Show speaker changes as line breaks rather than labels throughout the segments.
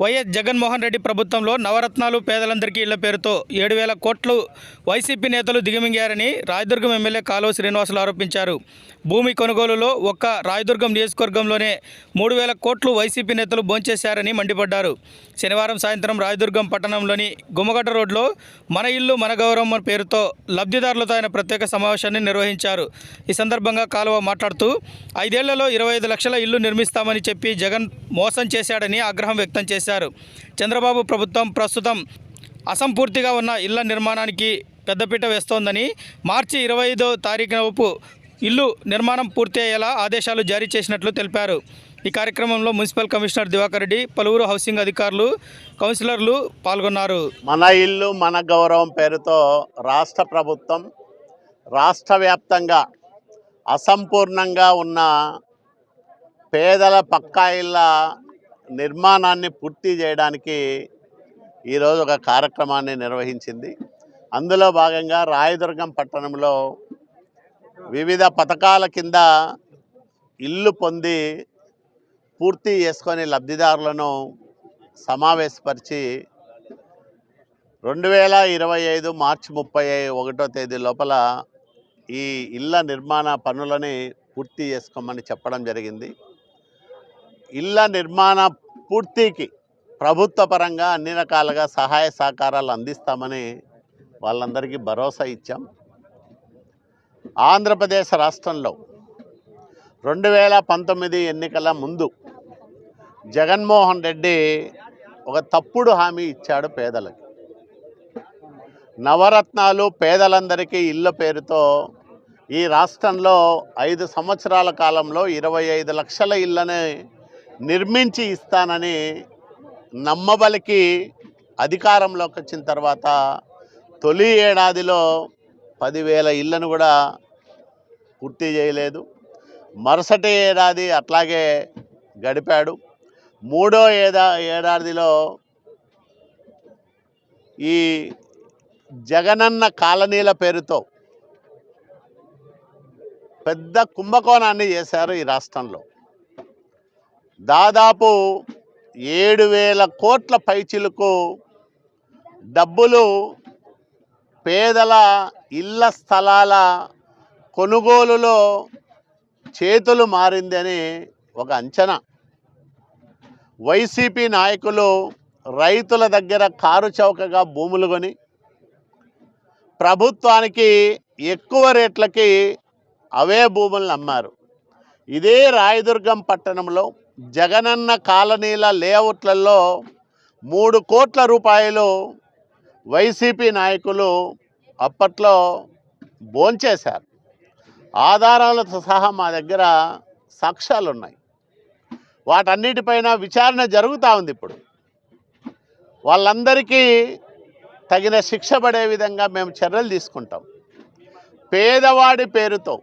YS Jaganmohan Reddy ప్రభుత్వంలో నవరత్నాలు పేదలందరికీ ఇళ్ళ పేరుతో ఏడు వేల కోట్లు వైసీపీ నేతలు దిగమింగారని రాయదుర్గం ఎమ్మెల్యే కాలువ శ్రీనివాసులు ఆరోపించారు. భూమి కొనుగోలులో ఒక్క రాయదుర్గం నియోజకవర్గంలోనే మూడు వేల కోట్లు వైసీపీ నేతలు భోంచేశారని మండిపడ్డారు. శనివారం సాయంత్రం రాయదుర్గం పట్టణంలోని గుమ్మగడ్డ రోడ్లో మన ఇల్లు మన గౌరవం పేరుతో లబ్ధిదారులతో ఆయన ప్రత్యేక సమావేశాన్ని నిర్వహించారు. ఈ సందర్భంగా కాలువ మాట్లాడుతూ ఐదేళ్ళలో ఇరవై ఐదు లక్షల ఇల్లు నిర్మిస్తామని చెప్పి జగన్ మోసం చేశాడని ఆగ్రహం వ్యక్తం చేశారు. చంద్రబాబు ప్రభుత్వం ప్రస్తుతం అసంపూర్తిగా ఉన్న ఇళ్ళ నిర్మాణానికి పెద్దపీట వేస్తోందని మార్చి ఇరవై ఐదో తారీఖులోపు ఇల్లు నిర్మాణం పూర్తి అయ్యేలా ఆదేశాలు జారీ చేసినట్లు తెలిపారు. ఈ కార్యక్రమంలో మున్సిపల్ కమిషనర్ దివాకర్ రెడ్డి పలువురు హౌసింగ్ అధికారులు కౌన్సిలర్లు పాల్గొన్నారు.
మన ఇల్లు మన గౌరవం పేరుతో రాష్ట్ర ప్రభుత్వం రాష్ట్ర వ్యాప్తంగా అసంపూర్ణంగా ఉన్న పేదల పక్కా ఇళ్ళ నిర్మాణాన్ని పూర్తి చేయడానికి ఈరోజు ఒక కార్యక్రమాన్ని నిర్వహించింది. అందులో భాగంగా రాయదుర్గం పట్టణంలో వివిధ పథకాల కింద ఇల్లు పొంది పూర్తి చేసుకొని లబ్ధిదారులను సమావేశపరిచి రెండు వేల ఇరవై ఐదు మార్చి ముప్పై ఒకటో తేదీ లోపల ఈ ఇళ్ళ నిర్మాణ పనులని పూర్తి చేసుకోమని చెప్పడం జరిగింది. ఇళ్ళ నిర్మాణ పూర్తికి ప్రభుత్వ పరంగా అన్ని రకాలుగా సహాయ సహకారాలు అందిస్తామని వాళ్ళందరికీ భరోసా ఇచ్చాం. ఆంధ్రప్రదేశ్ రాష్ట్రంలో రెండు వేల పంతొమ్మిది ఎన్నికల ముందు జగన్మోహన్ రెడ్డి ఒక తప్పుడు హామీ ఇచ్చాడు పేదలకు. నవరత్నాలు పేదలందరికీ ఇళ్ళ పేరుతో ఈ రాష్ట్రంలో ఐదు సంవత్సరాల కాలంలో ఇరవై ఐదు లక్షల ఇళ్ళని నిర్మించి ఇస్తానని నమ్మబలికి అధికారంలోకి వచ్చిన తర్వాత తొలి ఏడాదిలో పదివేల ఇళ్ళను కూడా పూర్తి చేయలేదు. మరుసటి ఏడాది అట్లాగే గడిపాడు. మూడో ఏడా ఏడాదిలో ఈ జగనన్న కాలనీల పేరుతో పెద్ద కుంభకోణాన్ని చేశారు ఈ రాష్ట్రంలో. దాదాపు ఏడు వేల కోట్ల పైచిలకు డబ్బులు పేదల ఇళ్ళ స్థలాల కొనుగోలులో చేతులు మారిందని ఒక అంచనా. వైసీపీ నాయకులు రైతుల దగ్గర కారు చౌకగా భూములు కొని ప్రభుత్వానికి ఎక్కువ రేట్లకి అవే భూములను అమ్మారు. ఇదే రాయదుర్గం పట్టణంలో జగనన్న కాలనీల లేఅవుట్లలో మూడు కోట్ల రూపాయలు వైసీపీ నాయకులు అప్పట్లో భోంచేశారు. ఆధారాలతో సహా మా దగ్గర సాక్ష్యాలు ఉన్నాయి వాటన్నిటిపైన విచారణ జరుగుతూ ఉంది ఇప్పుడు. వాళ్ళందరికీ తగిన శిక్ష పడే విధంగా మేము చర్యలు తీసుకుంటాం. పేదవాడి పేరుతో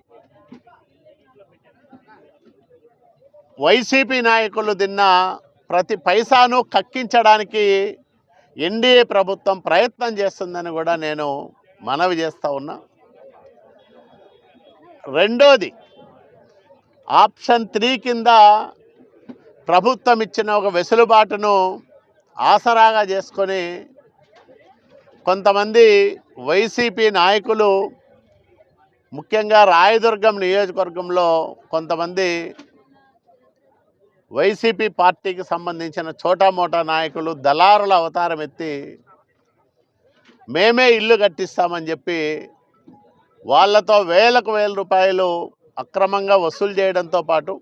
వైసీపీ నాయకులు తిన్న ప్రతి పైసాను కక్కించడానికి ఎన్డీఏ ప్రభుత్వం ప్రయత్నం చేస్తుందని కూడా నేను మనవి చేస్తూ ఉన్నా. రెండోది ఆప్షన్ త్రీ కింద ప్రభుత్వం ఇచ్చిన ఒక వెసులుబాటును ఆసరాగా చేసుకొని కొంతమంది వైసీపీ నాయకులు ముఖ్యంగా రాయదుర్గం నియోజకవర్గంలో కొంతమంది వైసీపీ పార్టీకి సంబంధించిన చోటా మోటా నాయకులు దళారుల అవతారం ఎత్తి మేమే ఇల్లు కట్టిస్తామని చెప్పి వాళ్ళతో వేలకు వేల రూపాయలు అక్రమంగా వసూలు చేయడంతో పాటు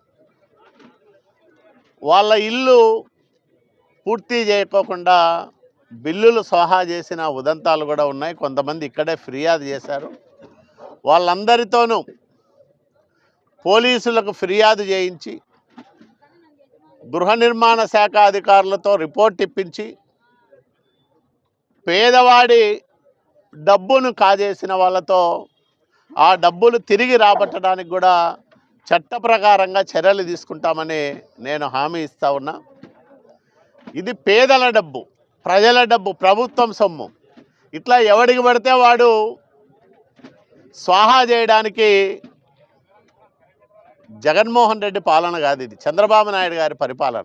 వాళ్ళ ఇల్లు పూర్తి చేయకోకుండా బిల్లులు సహా చేసిన ఉదంతాలు కూడా ఉన్నాయి. కొంతమంది ఇక్కడే ఫిర్యాదు చేశారు. వాళ్ళందరితోనూ పోలీసులకు ఫిర్యాదు చేయించి గృహ నిర్మాణ శాఖ అధికారులతో రిపోర్ట్ ఇప్పించి పేదవాడి డబ్బును కాజేసిన వాళ్ళతో ఆ డబ్బులు తిరిగి రాబట్టడానికి కూడా చట్ట ప్రకారంగా చర్యలు తీసుకుంటామని నేను హామీ ఇస్తా ఉన్నా. ఇది పేదల డబ్బు ప్రజల డబ్బు ప్రభుత్వం సొమ్ము. ఇట్లా ఎవడికి పడితే వాడు స్వాహా చేయడానికి జగన్మోహన్ రెడ్డి పాలన కాదు ఇది. చంద్రబాబు నాయుడు గారి పరిపాలన.